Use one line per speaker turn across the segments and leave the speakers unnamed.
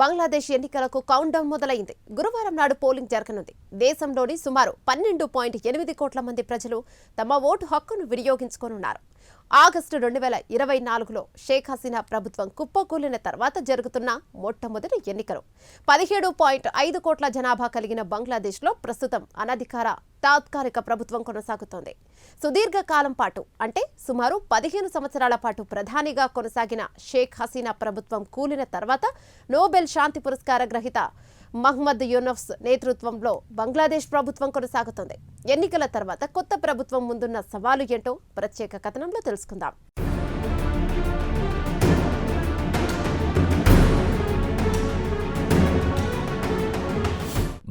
బంగ్లాదేశ్ ఎన్నికలకు count down మొదలైంది. గురువారం నాడు పోలింగ్ జరగనుంది. దేశంలోని సుమారు పన్నెండు పాయింట్ ఎనిమిది కోట్ల మంది ప్రజలు తమ ఓటు హక్కును వినియోగించుకోనున్నారు. ఆగస్టు రెండు వేల ఇరవై నాలుగులో షేక్ హసీనా ప్రభుత్వం కుప్పకూలిన తర్వాత జరుగుతున్న మొట్టమొదటి ఎన్నికలు. పదిహేడు పాయింట్ ఐదు కోట్ల జనాభా కలిగిన బంగ్లాదేశ్లో ప్రస్తుతం అనధికార తాత్కాలిక ప్రభుత్వం కొనసాగుతోంది. సుదీర్ఘ కాలం పాటు అంటే సుమారు పదిహేను సంవత్సరాల పాటు ప్రధానిగా కొనసాగిన షేక్ హసీనా ప్రభుత్వం కూలిన తర్వాత నోబెల్ శాంతి పురస్కార గ్రహీత మహ్మద్ యూనఫ్స్ నేతృత్వంలో బంగ్లాదేశ్ ప్రభుత్వం కొనసాగుతోంది. ఎన్నికల తర్వాత కొత్త ప్రభుత్వం ముందున్న సవాలు ఏంటో ప్రత్యేక కథనంలో తెలుసుకుందాం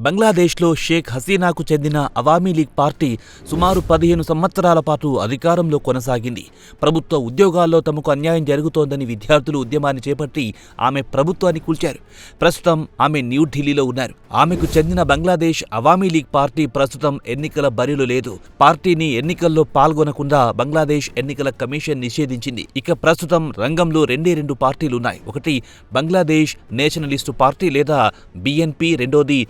బంగ్లాదేశ్లో షేక్ హసీనాకు చెందిన అవామీ లీగ్ పార్టీ సుమారు పదిహేను సంవత్సరాల పాటు అధికారంలో కొనసాగింది. ప్రభుత్వ ఉద్యోగాల్లో తమకు అన్యాయం జరుగుతోందని విద్యార్థులు ఉద్యమాన్ని చేపట్టి ఆమె ప్రభుత్వాన్ని కూల్చారు. ప్రస్తుతం ఆమె న్యూఢిల్లీలో ఉన్నారు. ఆమెకు చెందిన బంగ్లాదేశ్ అవామీ లీగ్ పార్టీ ప్రస్తుతం ఎన్నికల బరిలో లేదు. పార్టీని ఎన్నికల్లో పాల్గొనకుండా బంగ్లాదేశ్ ఎన్నికల కమిషన్ నిషేధించింది. ఇక ప్రస్తుతం రంగంలో రెండే రెండు పార్టీలున్నాయి ఒకటి బంగ్లాదేశ్ నేషనలిస్టు పార్టీ లేదా బిఎన్పి రెండోది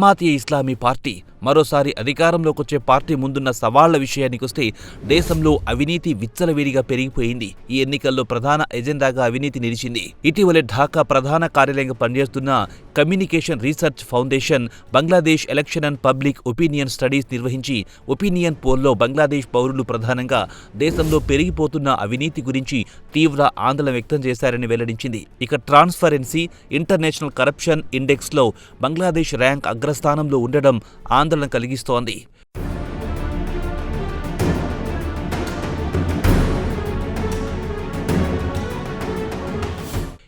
జమాతియే ఇస్లామీ పార్టీ. మరోసారి అధికారంలోకి వచ్చే పార్టీ ముందున్న సవాళ్ళ విషయానికొస్తే దేశంలో అవినీతి విచ్చలవిడిగా పెరిగిపోయింది. ఈ ఎన్నికల్లో ప్రధాన ఎజెండాగా అవినీతి నిలిచింది. ఇటీవలే ఢాకా ప్రధాన కార్యాలయంగా పనిచేస్తున్న communication research foundation Bangladesh election and public opinion studies నిర్వహించి ఒపీనియన్ పోల్లో బంగ్లాదేశ్ పౌరులు ప్రధానంగా దేశంలో పెరిగిపోతున్న అవినీతి గురించి తీవ్ర ఆందోళన వ్యక్తం చేశారని వెల్లడించింది. ఇక ట్రాన్స్పరెన్సీ ఇంటర్నేషనల్ కరప్షన్ ఇండెక్స్లో బంగ్లాదేశ్ ర్యాంక్ అగ్రస్థానంలో ఉండడం ఆందోళన కలిగిస్తోంది.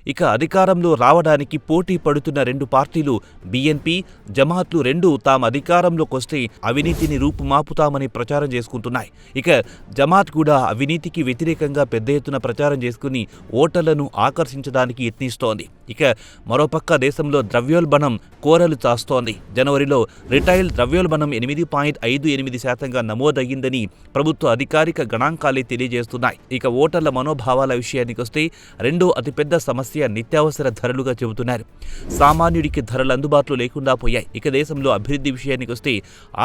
ఇక అధికారంలో రావడానికి పోటీ పడుతున్న రెండు పార్టీలు బీఎన్పీ జమాత్లు రెండు తాము అధికారంలోకి వస్తే అవినీతిని రూపుమాపుతామని ప్రచారం చేసుకుంటున్నాయి. ఇక జమాత్ కూడా అవినీతికి వ్యతిరేకంగా పెద్ద ఎత్తున ప్రచారం చేసుకుని ఓటర్లను ఆకర్షించడానికి యత్నిస్తోంది. ఇక మరోపక్క దేశంలో ద్రవ్యోల్బణం కోరలు చాస్తోంది. జనవరిలో రిటైల్ ద్రవ్యోల్బణం ఎనిమిది పాయింట్ ఐదు ఎనిమిది శాతంగా నమోదయ్యిందని ప్రభుత్వ అధికారిక గణాంకాలే తెలియజేస్తున్నాయి. ఇక ఓటర్ల మనోభావాల విషయానికొస్తే రెండో అతిపెద్ద సమస్య నిత్యావసర ధరలుగా చెబుతున్నారు. సామాన్యుడికి ధరలు అందుబాటులో లేకుండా పోయాయి. ఇక దేశంలో అభివృద్ధి విషయానికొస్తే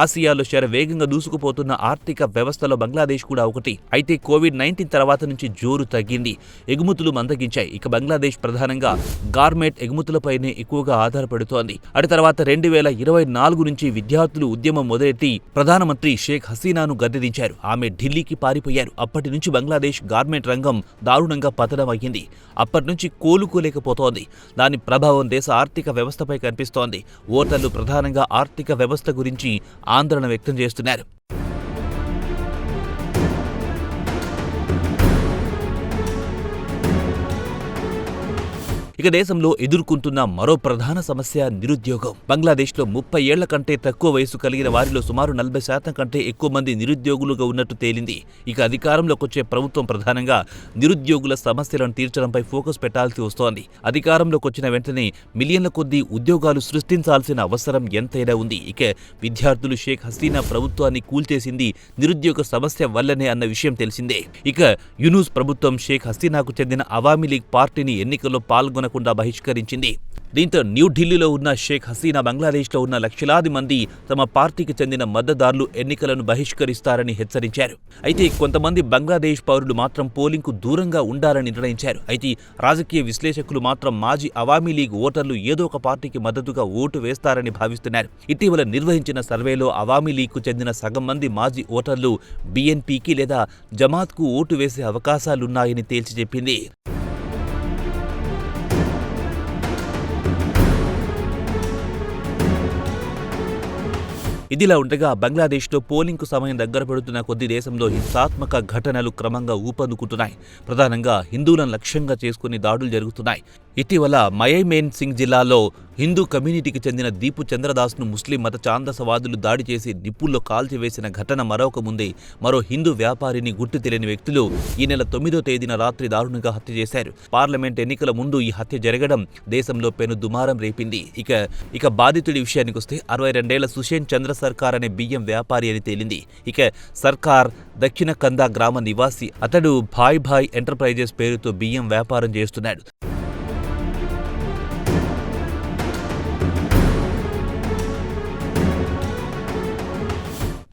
ఆసియాలో శర వేగంగా దూసుకుపోతున్న ఆర్థిక వ్యవస్థలో బంగ్లాదేశ్ కూడా ఒకటి. అయితే కోవిడ్ నైన్టీన్ తర్వాత నుంచి జోరు తగ్గింది. ఎగుమతులు మందగించాయి. ఇక బంగ్లాదేశ్ ప్రధానంగా గార్మెంట్ ఎగుమతులపైనే ఎక్కువగా ఆధారపడుతోంది. అటు తర్వాత రెండు వేల ఇరవై నాలుగు నుంచి విద్యార్థులు ఉద్యమం మొదలెట్టి ప్రధానమంత్రి షేక్ హసీనాను గద్దెదించారు. ఆమె ఢిల్లీకి పారిపోయారు. అప్పటి నుంచి బంగ్లాదేశ్ గార్మెంట్ రంగం దారుణంగా పతనం అయ్యింది అప్పటి నుంచి కోలుకోలేకపోతోంది. దాని ప్రభావం దేశ ఆర్థిక వ్యవస్థపై కనిపిస్తోంది. ఓటర్లు ప్రధానంగా ఆర్థిక వ్యవస్థ గురించి ఆందోళన వ్యక్తం చేస్తున్నారు. ఇక దేశంలో ఎదుర్కొంటున్న మరో ప్రధాన సమస్య నిరుద్యోగం. బంగ్లాదేశ్లో ముప్పై ఏళ్ళ కంటే తక్కువ వయసు కలిగిన వారిలో సుమారు నలభై శాతం కంటే ఎక్కువ మంది నిరుద్యోగులుగా ఉన్నట్టు తేలింది. ఇక అధికారంలోకి వచ్చే ప్రభుత్వం ప్రధానంగా నిరుద్యోగుల సమస్యలను తీర్చడంపై ఫోకస్ పెట్టాల్సి వస్తోంది. అధికారంలోకి వచ్చిన వెంటనే మిలియన్ల కొద్దీ ఉద్యోగాలు సృష్టించాల్సిన అవసరం ఎంతైనా ఉంది. ఇక విద్యార్థులు షేక్ హసీనా ప్రభుత్వాన్ని కూల్చేసింది నిరుద్యోగ సమస్య వల్లనే అన్న విషయం తెలిసిందే. ఇక యునూస్ ప్రభుత్వం షేక్ హసీనాకు చెందిన అవామీ లీగ్ పార్టీని ఎన్నికల్లో పాల్గొనకుండా బహిష్కరించింది. దీంతో న్యూఢిల్లీలో ఉన్న షేక్ హసీనా బంగ్లాదేశ్లో ఉన్న లక్షలాది మంది తమ పార్టీకి చెందిన మద్దతుదారులు ఎన్నికలను బహిష్కరిస్తారని హెచ్చరించారు. అయితే కొంతమంది బంగ్లాదేశ్ పౌరులు మాత్రం పోలింగ్కు దూరంగా ఉండాలని నిర్ణయించారు. అయితే రాజకీయ విశ్లేషకులు మాత్రం మాజీ అవామీ లీగ్ ఓటర్లు ఏదో ఒక పార్టీకి మద్దతుగా ఓటు వేస్తారని భావిస్తున్నారు. ఇటీవల నిర్వహించిన సర్వేలో అవామీ లీగ్కు చెందిన సగం మంది మాజీ ఓటర్లు బీఎన్పీకి లేదా జమాత్కు ఓటు వేసే అవకాశాలున్నాయని తేల్చి చెప్పింది. ఇదిలా ఉండగా బంగ్లాదేశ్లో పోలింగ్కు సమయం దగ్గర పెడుతున్న కొద్ది దేశంలో హింసాత్మక ఘటనలు క్రమంగా ఊపందుకుంటున్నాయి. ప్రధానంగా హిందువులను లక్ష్యంగా చేసుకుని దాడులు జరుగుతున్నాయి. ఇటీవల మయైమేన్ సింగ్ జిల్లాలో హిందూ కమ్యూనిటీకి చెందిన దీపు చంద్రదాస్ను ముస్లిం మత చాందసవాదులు దాడి చేసి నిప్పుల్లో కాల్చివేసిన ఘటన మరొక ముందే మరో హిందూ వ్యాపారిని గుర్తు తెలియని వ్యక్తులు ఈ నెల తొమ్మిదో తేదీన రాత్రి దారుణంగా హత్య చేశారు. పార్లమెంట్ ఎన్నికల ముందు ఈ హత్య జరగడం దేశంలో పెను దుమారం రేపింది. ఇక ఇక బాధితుడి విషయానికొస్తే అరవై రెండేళ్ళ సుషేన్ చంద్ర సర్కార్ అనే బియ్యం వ్యాపారి అని తేలింది. ఇక సర్కార్ దక్షిణ కందా గ్రామ నివాసి అతడు భాయ్ భాయ్ ఎంటర్ప్రైజెస్ పేరుతో బియ్యం వ్యాపారం చేస్తున్నాడు.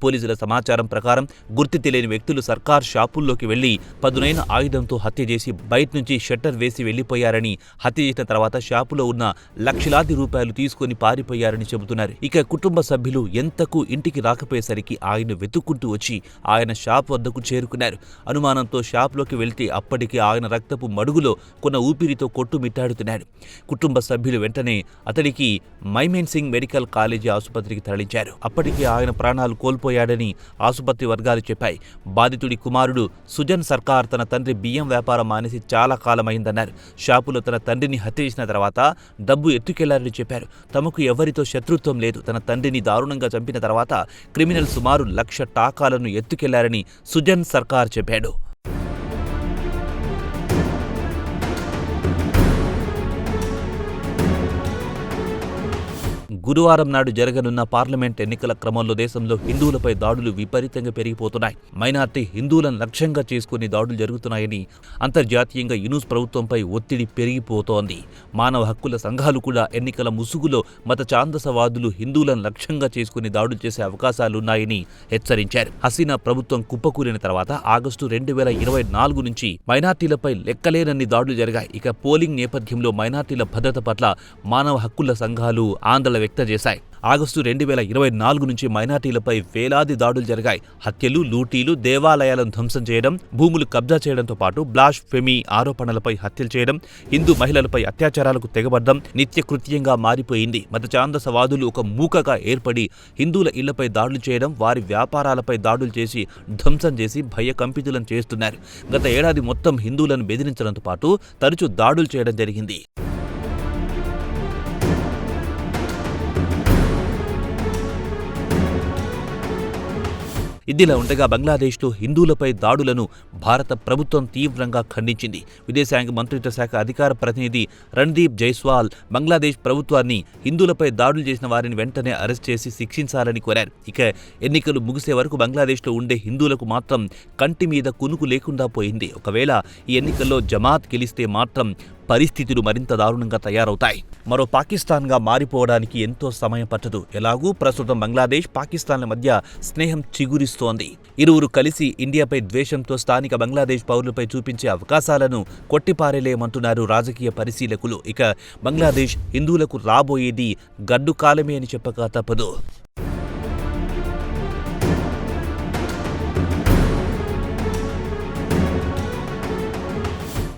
పోలీసుల సమాచారం ప్రకారం గుర్తు తెలియని వ్యక్తులు సర్కార్ షాపుల్లోకి వెళ్ళి పదునైన ఆయుధంతో హత్య చేసి బయట నుంచి షట్టర్ వేసి వెళ్ళిపోయారని హత్య చేసిన తర్వాత షాపులో ఉన్న లక్షలాది రూపాయలు తీసుకొని పారిపోయారని చెబుతున్నారు. ఇక కుటుంబ సభ్యులు ఎంతకు ఇంటికి రాకపోయేసరికి ఆయన వెతుక్కుంటూ వచ్చి ఆయన షాప్ వద్దకు చేరుకున్నారు. అనుమానంతో షాప్లోకి వెళ్తే అప్పటికే ఆయన రక్తపు మడుగులో కొన్న ఊపిరితో కొట్టుమిట్టాడుతున్నాడు కుటుంబ సభ్యులు వెంటనే అతడికి మైమేన్ సింగ్ మెడికల్ కాలేజీ ఆసుపత్రికి తరలించారు. అప్పటికే ఆయన ప్రాణాలు చనిపోయాడని ఆసుపత్రి వర్గాలు చెప్పాయి. బాధితుడి కుమారుడు సుజన్ సర్కార్ తన తండ్రి బియ్యం వ్యాపారం మానేసి చాలా కాలమైందన్నారు. షాపులో తన తండ్రిని హత్య చేసిన తర్వాత డబ్బు ఎత్తుకెళ్ళారని చెప్పారు. తమకు ఎవరితో శత్రుత్వం లేదు. తన తండ్రిని దారుణంగా చంపిన తర్వాత క్రిమినల్ సుమారు లక్ష టాకాలను ఎత్తుకెళ్ళారని సుజన్ సర్కార్ చెప్పాడు. గురువారం నాడు జరగనున్న పార్లమెంట్ ఎన్నికల క్రమంలో దేశంలో హిందువులపై దాడులు విపరీతంగా పెరిగిపోతున్నాయి. మైనార్టీ హిందువులను లక్ష్యంగా చేసుకుని దాడులు జరుగుతున్నాయని అంతర్జాతీయంగా యునూస్ ప్రభుత్వంపై ఒత్తిడి పెరిగిపోతోంది. మానవ హక్కుల సంఘాలు కూడా ఎన్నికల ముసుగులో మత చాందసవాదులు హిందువులను లక్ష్యంగా చేసుకుని దాడులు చేసే అవకాశాలున్నాయని హెచ్చరించారు. హసీనా ప్రభుత్వం కుప్పకూలిన తర్వాత ఆగస్టు రెండు వేల ఇరవై నాలుగు నుంచి మైనార్టీలపై లెక్కలేనన్ని దాడులు జరిగాయి. ఇక పోలింగ్ నేపథ్యంలో మైనార్టీల భద్రత పట్ల మానవ హక్కుల సంఘాలు ఆందోళన వ్యక్తం చేశాయి. ఆగస్టు రెండు వేల ఇరవై నాలుగు నుంచి మైనార్టీలపై వేలాది దాడులు జరిగాయి. హత్యలు లూటీలు దేవాలయాలను ధ్వంసం చేయడం భూములు కబ్జా చేయడంతో పాటు బ్లాష్ ఫెమీ ఆరోపణలపై హత్యలు చేయడం హిందూ మహిళలపై అత్యాచారాలకు తెగబడ్డం నిత్యకృత్యంగా మారిపోయింది. మతచాందసవాదులు ఒక మూకగా ఏర్పడి హిందువుల ఇళ్ళపై దాడులు చేయడం వారి వ్యాపారాలపై దాడులు చేసి ధ్వంసం చేసి భయకంపితులను చేస్తున్నారు. గత ఏడాది మొత్తం హిందువులను బెదిరించడంతో పాటు తరచూ దాడులు చేయడం జరిగింది. ఇదిలా ఉండగా బంగ్లాదేశ్లో హిందువులపై దాడులను భారత ప్రభుత్వం తీవ్రంగా ఖండించింది. విదేశాంగ మంత్రిత్వ శాఖ అధికార ప్రతినిధి రణ్దీప్ జైస్వాల్ బంగ్లాదేశ్ ప్రభుత్వాన్ని హిందువులపై దాడులు చేసిన వారిని వెంటనే అరెస్ట్ చేసి శిక్షించాలని కోరారు. ఇక ఎన్నికలు ముగిసే వరకు బంగ్లాదేశ్లో ఉండే హిందువులకు మాత్రం కంటి మీద కునుకు లేకుండా పోయింది. ఒకవేళ ఈ ఎన్నికల్లో జమాత్ గెలిస్తే మాత్రం పరిస్థితులు మరింత దారుణంగా తయారవుతాయి. మరో పాకిస్తాన్గా మారిపోవడానికి ఎంతో సమయం పట్టదు. ఎలాగూ ప్రస్తుతం బంగ్లాదేశ్ పాకిస్తాన్ల మధ్య స్నేహం చిగురిస్తోంది. ఇరువురు కలిసి ఇండియాపై ద్వేషంతో స్థానిక బంగ్లాదేశ్ పౌరులపై చూపించే అవకాశాలను కొట్టిపారేలేమంటున్నారు రాజకీయ పరిశీలకులు. ఇక బంగ్లాదేశ్ హిందువులకు రాబోయేది గడ్డు కాలమే అని చెప్పక తప్పదు.